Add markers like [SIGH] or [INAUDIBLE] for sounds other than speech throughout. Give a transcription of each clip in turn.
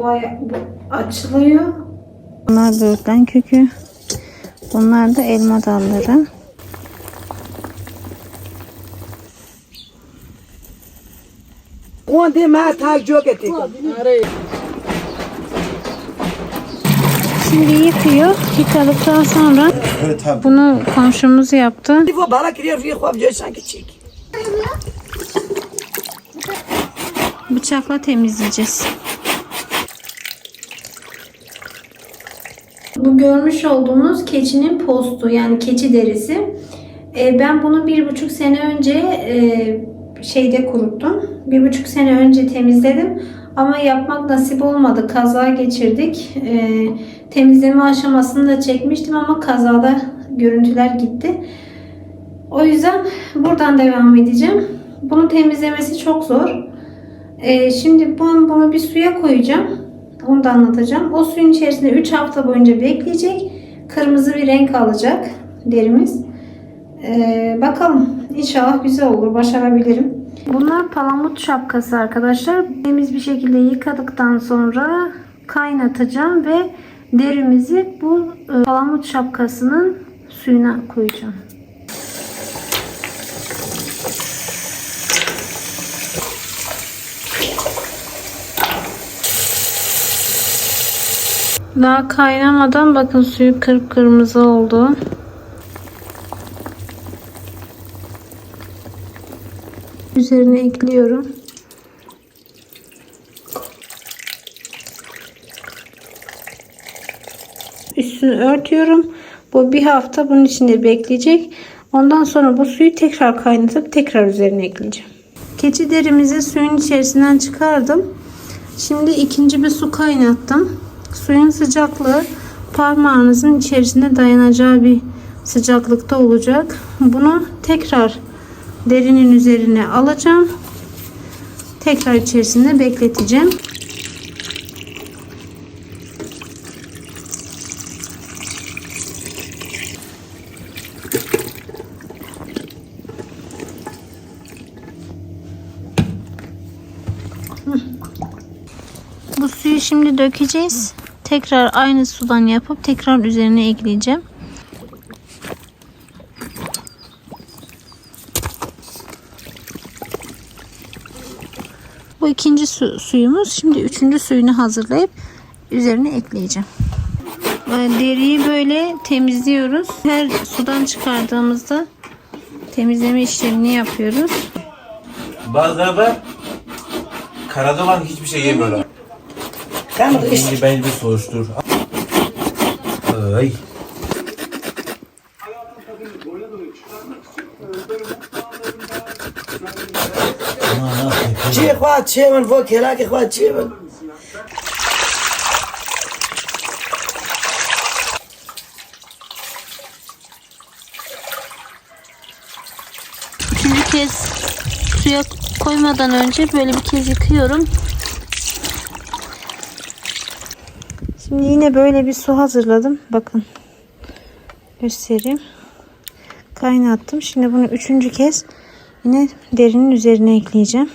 bayağı açılıyor. Bunlar böğürtlen kökü. Bunlar da elma dalları. Onde mata jogeti. Şimdi yıkıyor. Yıkadıktan sonra evet, tabii. bunu komşumuz yaptı. Bu balık yeriyor, kovcay sanki çek. Bıçakla temizleyeceğiz. Görmüş olduğunuz keçinin postu yani keçi derisi. Ee, ben bunu bir buçuk sene önce e, şeyde kuruttum. Bir buçuk sene önce temizledim. Ama yapmak nasip olmadı. Kaza geçirdik. Ee, temizleme aşamasını da çekmiştim ama kazada görüntüler gitti. O yüzden buradan devam edeceğim. Bunu temizlemesi çok zor. Şimdi bunu bir suya koyacağım. Onu da anlatacağım. O suyun içerisinde 3 hafta boyunca bekleyecek. Kırmızı bir renk alacak derimiz. Ee, bakalım. İnşallah güzel olur. Başarabilirim. Bunlar palamut şapkası arkadaşlar. Temiz bir şekilde yıkadıktan sonra kaynatacağım ve derimizi bu e, palamut şapkasının suyuna koyacağım. Daha kaynamadan bakın suyu kıpkırmızı oldu. Üzerine ekliyorum. Üstünü örtüyorum. Bu bir hafta bunun içinde bekleyecek. Ondan sonra bu suyu tekrar kaynatıp tekrar üzerine ekleyeceğim. Keçi derimizi suyun içerisinden çıkardım. Şimdi ikinci bir su kaynattım. Suyun sıcaklığı parmağınızın içerisinde dayanacağı bir sıcaklıkta olacak. Bunu tekrar derinin üzerine alacağım. Tekrar içerisinde bekleteceğim. Bu suyu şimdi dökeceğiz. Tekrar aynı sudan yapıp tekrar üzerine ekleyeceğim. Bu ikinci su, suyumuz. Şimdi üçüncü suyunu hazırlayıp üzerine ekleyeceğim. Ee, Deriyi böyle temizliyoruz. Her sudan çıkardığımızda temizleme işlemini yapıyoruz. Bazıları da karada olan hiçbir şey yemiyorlar. کم ریش Şimdi bence bir soruştur. Ay. چی خواه چه من و کلاک خواه چی من Üçüncü kez suya koymadan önce böyle bir kez yıkıyorum. Şimdi yine böyle bir su hazırladım. Bakın. Göstereyim. Kaynattım. Şimdi bunu üçüncü kez yine derinin üzerine ekleyeceğim.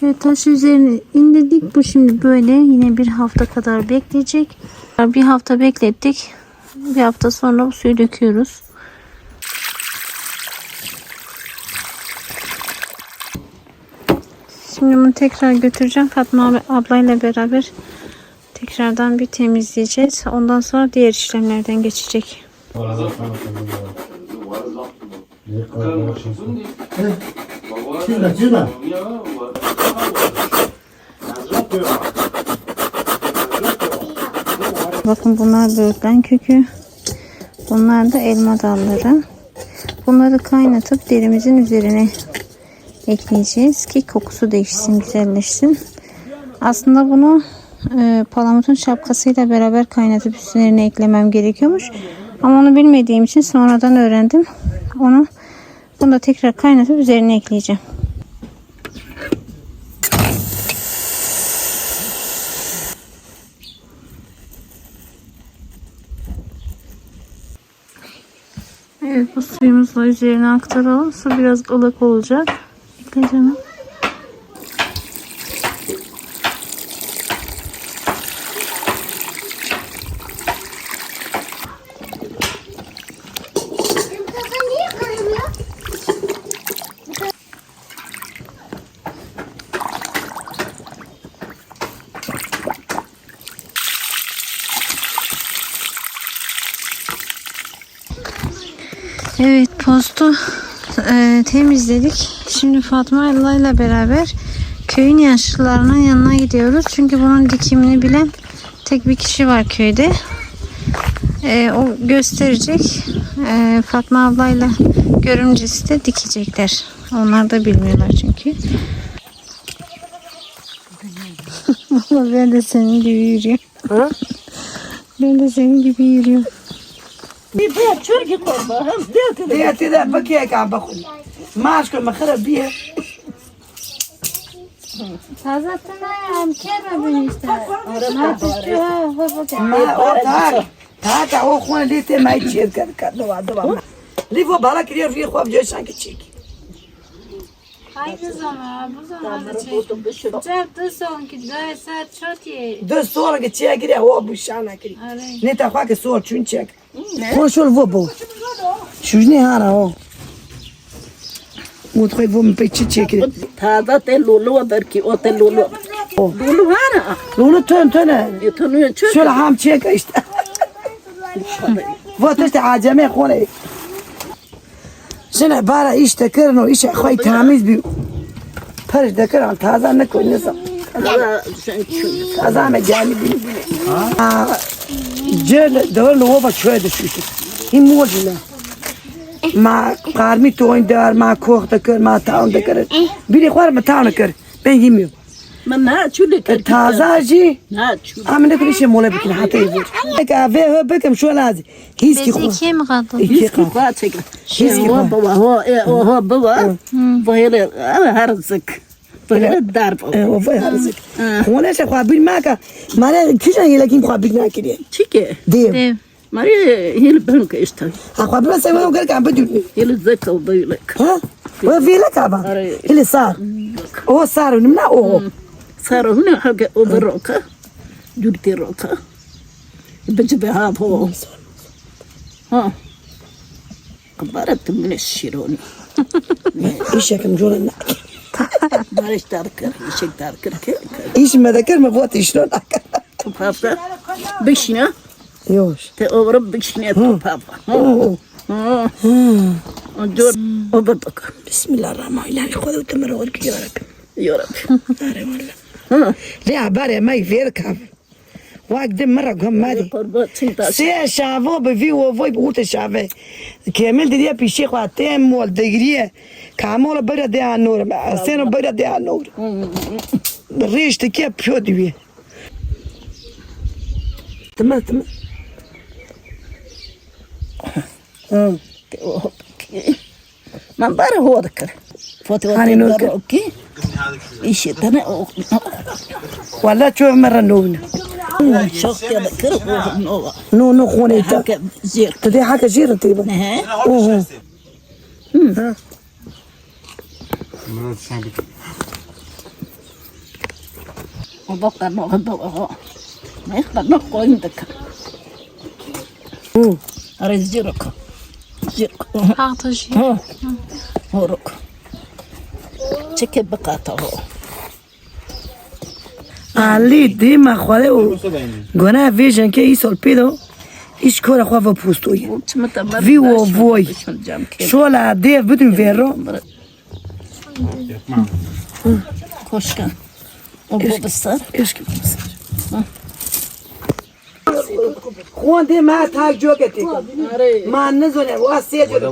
Şöyle taş üzerine indirdik. Bu şimdi böyle yine bir hafta kadar bekleyecek. Bir hafta beklettik. Bir hafta sonra bu suyu döküyoruz. Şimdi bunu tekrar götüreceğim. Fatma ablayla beraber tekrardan bir temizleyeceğiz. Ondan sonra diğer işlemlerden geçecek. Bakın bunlar böğürtlen kökü. Bunlar da elma dalları. Bunları kaynatıp derimizin üzerine ekleyeceğiz ki kokusu değişsin, güzelleşsin. Aslında bunu e, palamutun şapkasıyla beraber kaynatıp üzerine eklemem gerekiyormuş. Ama onu bilmediğim için sonradan öğrendim. Onu bunu da tekrar kaynatıp üzerine ekleyeceğim. Evet bu suyumuzu üzerine aktaralım. Su biraz ılık olacak. Bekle canım. Evet postu e, temizledik. Şimdi Fatma Allah ile beraber köyün yaşlılarının yanına gidiyoruz. Çünkü bunun dikimini bilen tek bir kişi var köyde. E, o gösterecek. E, Fatma ablayla görümcesi de dikecekler. Onlar da bilmiyorlar çünkü. [LAUGHS] Vallahi ben de senin gibi yürüyorum. Ben de senin gibi yürüyorum. ديت إذا بكي قاعد باخذ ماشكو مخرب بيها ما هو تاك تاك هو خوان ليتي ما يتشير كذا كذا وعد وعد لي فو بالا كرير في خواب جاي شانك تشيكي Aynı zaman, bu zamanda çekim. Cep de sonki dört saat çok iyi. Dört sonraki çekire o bu şana kiri. Ne takva ki sor çün çek. Koşul vu bu. Şu ne hara o. Mutfay vu mu peçi çekire. Tada te lulu var ki o te lulu. Lulu hara. Lulu tön töne. Tönüyor çök. Şöyle ham çek işte. Vataşta aceme konek. عجمي خوني شنو عبارة ايش تكرنو ايش اخوي تاميز بي فرش ذكر تازة نكو نصف تازة مجاني بي جل دور لو با شوية دشوشت هي موجلة ما قارمي توين دار ما كوخ دكر ما تاون دكر بيري خوار ما تاون دكر بين يميو ما تشولك تازاجي؟ أه، هي لكن خو بين ناكل تشيكي ديم. ماري هي البنك اشتغل اخو أه، بس ما قال لك عم بدي. هي الزكه وبيلك ها؟ وفي لك أبا؟ اللي صار. هو صار من أو صار هنا حاجة وبروكة جبتي روكة بجبها هو. ها. كبرت من الشيرون. إيش هيك مجون معلش تذكر إيش تذكر؟ إيش ما ذكر ما بوتي شلون بابا بشنا يوش. تقرب بشنا بابا ودور وبطك بسم الله الرحمن الرحيم. خذوا تمر ورك يا رب. يا رب. عبارة ما يفيرك واقدم مرة قم مالي Korba çinta. سي شافو بفي وفوي بقوت شافي كامل دي بي شيخ واتم مول دغريه كامل بدا دي النور سينو بدا دي النور ريش تكي بيو دي تمام تمام Man bara hårdkar. Fått åt Hani det لا ولا شو مرة نونا نونو خونيتا تدي حاجة جيرة تيبا اوه وبقى بقى بقى ما يخبر عندك أريد زيرك زيرك Çeke bakata o. علي ديما خوالي قنا فيجن كي يسول بيدو ايش كورا خوافا بوستوي Uçmata mar. Vi o voy. Cam ke. شو لا ديف بدون فيرو Koşkan. O babasar. ايش كيف خوان دي ما تاك جوكتي ما نزل واسي جوكتي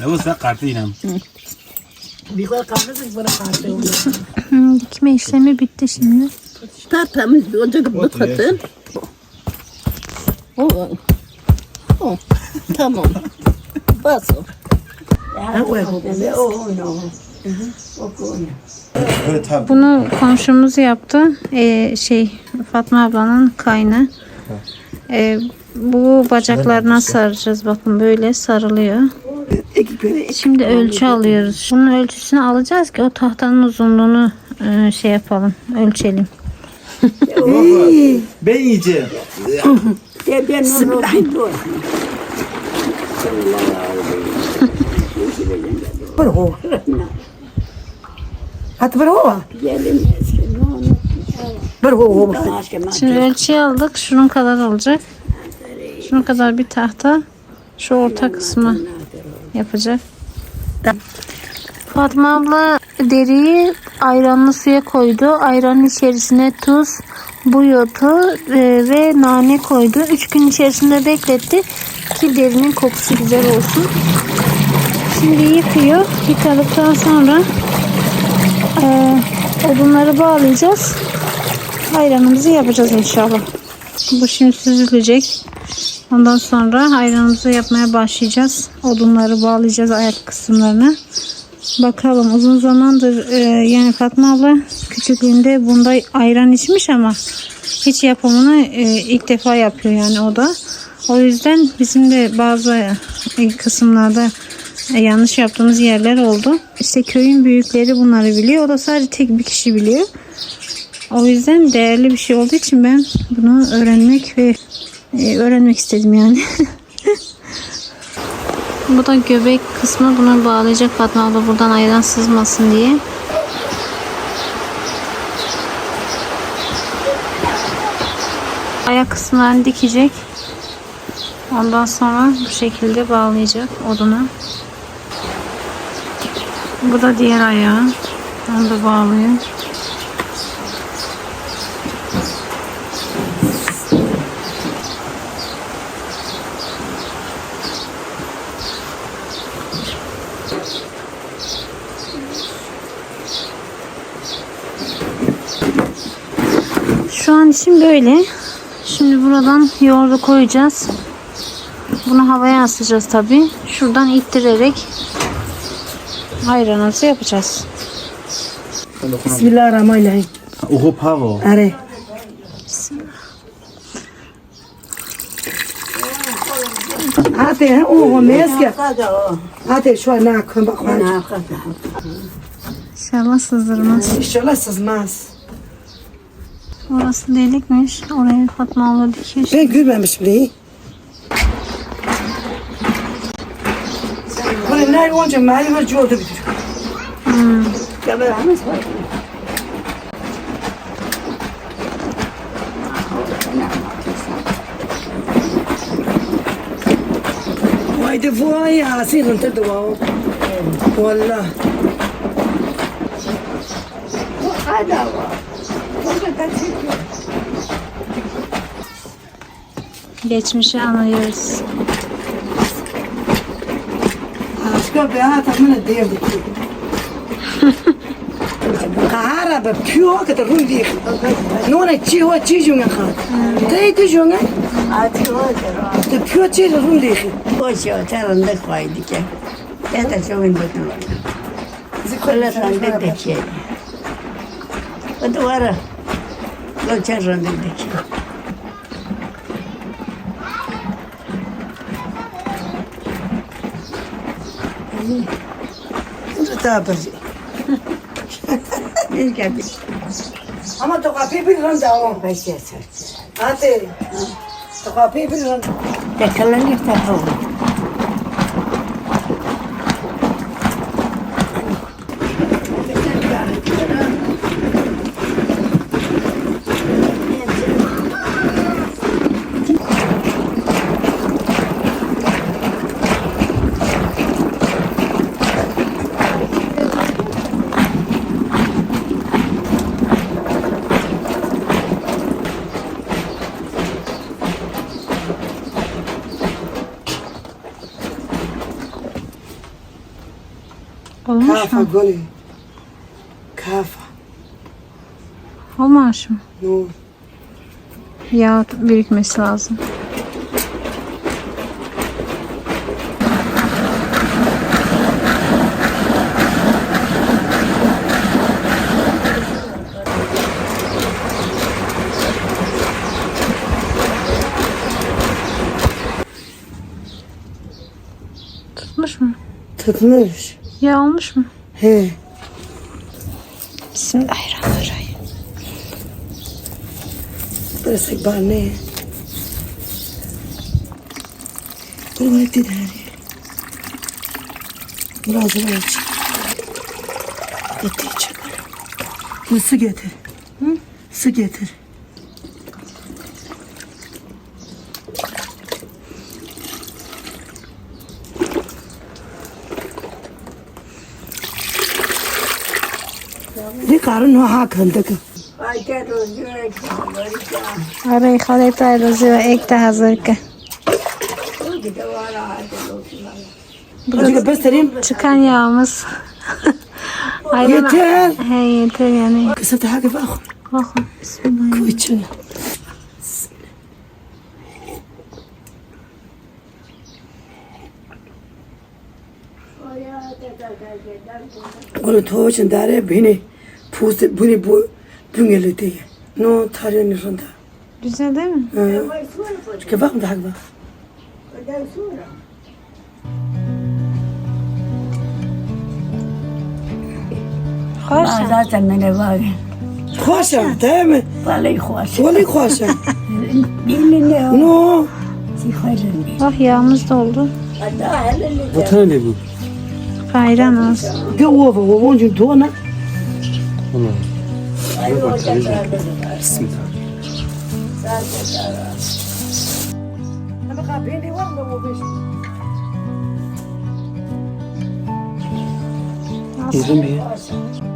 Yavuz sen kartı inem. Hı, hmm, Dikme işlemi bitti şimdi. Tertemiz bir ocak bu katı. O. O. Tamam. Bas o. Bunu komşumuz yaptı. Ee, şey Fatma ablanın kaynı. Ee, bu bacaklarına saracağız. Bakın böyle sarılıyor. Şimdi ölçü alıyoruz. Bunun ölçüsünü alacağız ki o tahtanın uzunluğunu e, şey yapalım. Ölçelim. [LAUGHS] Ben yiyeceğim. Ya ben onu. Bravo. Hadi bravo. Bravo. Şimdi ölçüyü aldık. Şunun kadar olacak. Şunun kadar bir tahta. Şu orta kısmı yapacak. Fatma abla deriyi ayranlı suya koydu. Ayranın içerisine tuz, otu e, ve nane koydu. Üç gün içerisinde bekletti ki derinin kokusu güzel olsun. Şimdi yıkıyor. Yıkadıktan sonra e, odunları bağlayacağız. Ayranımızı yapacağız inşallah. Bu şimdi süzülecek. Ondan sonra ayranımızı yapmaya başlayacağız. Odunları bağlayacağız ayak kısımlarına. Bakalım uzun zamandır e, yani Fatma abla küçüklüğünde bunda ayran içmiş ama hiç yapımını e, ilk defa yapıyor yani o da. O yüzden bizim de bazı e, kısımlarda e, yanlış yaptığımız yerler oldu. İşte köyün büyükleri bunları biliyor. O da sadece tek bir kişi biliyor. O yüzden değerli bir şey olduğu için ben bunu öğrenmek ve e, öğrenmek istedim yani. [LAUGHS] Bu da göbek kısmı bunu bağlayacak Fatma abla buradan ayran sızmasın diye. Ayak kısımlarını dikecek. Ondan sonra bu şekilde bağlayacak oduna. Bu da diğer ayağı. Onu da bağlıyor. Şu an için böyle. Şimdi buradan yoğurdu koyacağız. Bunu havaya asacağız tabi. Şuradan ittirerek ayranımızı yapacağız. Bismillahirrahmanirrahim. Oho pavo. Are. Hadi, o meske. Hadi şu an ne bak. İnşallah sızdırmaz. İnşallah sızmaz. Orası delikmiş. Oraya Fatma abla dikiş. Ben görmemişim neyi. Böyle ne olunca mali var çoğu bitir. Kameramız var. Vay de vay ya, senin tadı var. Valla. Geçmişi anlıyoruz. Aşka be ha tamına devdi. Kahara be pyo ka ta rundi. No na chi ho chi junga kha. Te ku junga. Hadi o da. Te pyo chi rundi. Boş ya tarında koydu ki. Ya da çok indim. Zikirler rende de ki. O duvara. Loçer rende de ki. Ta per. Bir geldi. Ama to ka pe bir ran da o. Beş yeter. Ate. To ka pe bir ran. Tekalan yeter oldu. Olmuş Kafa mu? gole. Kafa. Olmamış mı? No. Yağ birikmesi lazım. Tutmuş mu? Tutmuş. Yağ olmuş mu? He. Bismillahirrahmanirrahim. Burası bahane. Buraya gider. Biraz biraz. Getir çıkar. Bu su getir. Hı? Su getir. Arayı haleta razı ve ek de hazır ki. Acık göstereyim. Çıkan yağımız. [LAUGHS] Aynen. Yeter. He yeter yani. Kısa daha gibi bak. Bakın. Bismillah. İçine. Bunu tuğuşun dare beni pusu beni bu büngeli diye. No tarihini sonda. Güzel değil mi? Çünkü bak daha bak. Hoş. Zaten bana var. Khoşa değil mi? Vallahi hoş. Khoşa. Dilini ne o? No. Sihaylını. Bak yağımız doldu. Vatan ne bu? Ayran az. Ge ova ova oncu dona. Bismillah. Ama kapıyı var mı bu beş? Bir.